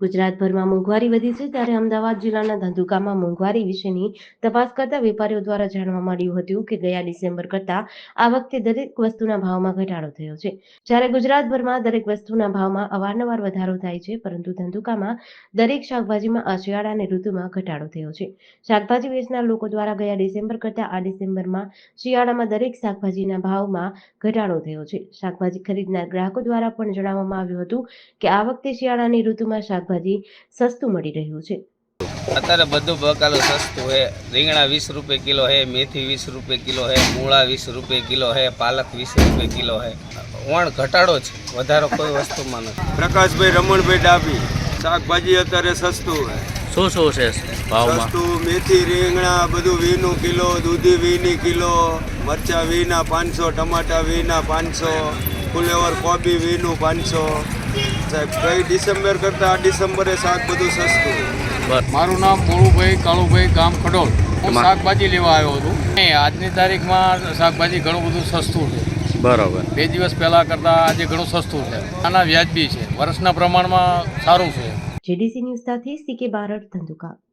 ગુજરાતભરમાં મોંઘવારી વધી છે ત્યારે અમદાવાદ જિલ્લાના ધંધુકામાં મોંઘવારી વિશેની તપાસ કરતા વેપારીઓ દ્વારા જાણવા મળ્યું હતું કે ગયા ડિસેમ્બર કરતા આ વખતે દરેક વસ્તુના ભાવમાં ઘટાડો થયો છે. જ્યારે ગુજરાતભરમાં દરેક વસ્તુના ભાવમાં અવારનવાર વધારો થાય છે, પરંતુ ધંધુકામાં દરેક શાકભાજીમાં આ શિયાળાની ઋતુમાં ઘટાડો થયો છે. શાકભાજી વેચનાર લોકો દ્વારા ગયા ડિસેમ્બર કરતા આ ડિસેમ્બરમાં શિયાળામાં દરેક શાકભાજીના ભાવમાં ઘટાડો થયો છે. શાકભાજી ખરીદનાર ગ્રાહકો દ્વારા પણ જણાવવામાં આવ્યું હતું કે આ વખતે શિયાળાની ઋતુમાં શાકભાજી સસ્તું મળી રહ્યું છે. અત્યારે બધું બકાલું સસ્તું છે. રીંગણા વીસ રૂપિયા કિલો છે મેથી વીસ રૂપિયા કિલો છે મૂળા વીસ રૂપિયા કિલો છે પાલક વીસ રૂપિયા કિલો છે. વણ ઘટાડો છે. વધારો કોઈ વસ્તુમાં નથી. પ્રકાશભાઈ રમણભાઈ ડાબી શાકભાજી અત્યારે સસ્તું છે. શું શું છે ભાવમાં? સસ્તું મેથી રીંગણા બધું વીનું કિલો દૂધી વીની કિલો મરચા વીના પાંચસો ટમાટા વીના પાંચસો ફુલેવર કોબી વીનું પાંચસો. સાહેબ ગઈ ડિસેમ્બર કરતાં આ ડિસેમ્બરે શાક બધું સસ્તું? મારું નામ બોલુભાઈ કાળુભાઈ ગામ ખડોલ. હું શાકભાજી લેવા આવ્યો હતો. નહીં, આજની તારીખમાં શાકભાજી ઘણું બધું સસ્તું છે. બરોબર. બે દિવસ પહેલાં કરતાં આજે ઘણું સસ્તું છે. આના વ્યાજબી છે. વર્ષના પ્રમાણમાં સારું છે. જેડીસી ન્યૂઝ સાથે સીકે બારડ ધંધુકા.